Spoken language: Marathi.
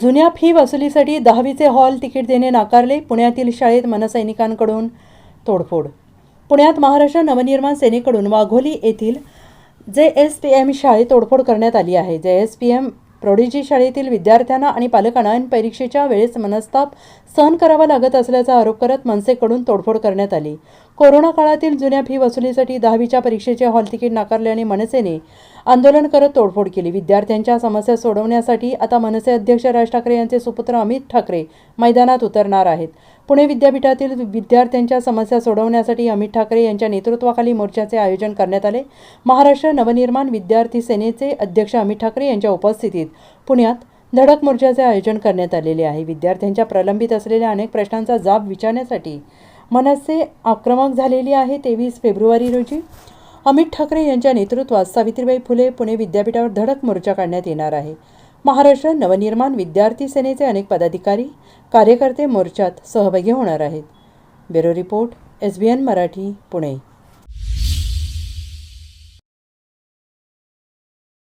जुन्या फी वसुलीसाठी दहावीचे हॉल तिकीट देणे नाकारले पुण्यातील शाळेत मनसैनिकांकडून तोडफोड. पुण्यात महाराष्ट्र नवनिर्माण सेनेकडून वाघोली येथील जे एस पी एम शाळेत तोडफोड करण्यात आली आहे. जे एस पी एम प्रौढीजी शाळेतील विद्यार्थ्यांना आणि पालकांना परीक्षेच्या वेळेस मनस्ताप सहन करावा लागत असल्याचा आरोप करत मनसेकडून तोडफोड करण्यात आली. कोरोना काळातील जुन्या फी वसुलीसाठी दहावीच्या परीक्षेचे हॉल तिकीट नाकारल्याने मनसेने आंदोलन करत तोडफोड केली. विद्यार्थ्यांच्या समस्या सोडवण्यासाठी आता मनसे अध्यक्ष राज ठाकरे यांचे सुपुत्र अमित ठाकरे मैदानात उतरणार आहेत. पुणे विद्यापीठातील विद्यार्थ्यांच्या समस्या सोडवण्यासाठी अमित ठाकरे यांच्या नेतृत्वाखाली मोर्चाचे आयोजन करण्यात आले. महाराष्ट्र नवनिर्माण विद्यार्थी सेनेचे अध्यक्ष अमित ठाकरे यांच्या उपस्थितीत पुण्यात धडक मोर्चाचे आयोजन करण्यात आलेले आहे. विद्यार्थ्यांच्या प्रलंबित असलेल्या अनेक प्रश्नांचा जाब विचारण्यासाठी मनसे आक्रमक झालेली आहे तेवीस फेब्रुवारी रोजी. अमित ठाकरे यांच्या नेतृत्वात सावित्रीबाई फुले पुणे विद्यापीठावर धडक मोर्चा काढण्यात येणार आहे. महाराष्ट्र नवनिर्माण विद्यार्थी सेनेचे अनेक पदाधिकारी कार्यकर्ते मोर्चात सहभागी होणार आहेत. Bureau report S B N Marathi Pune.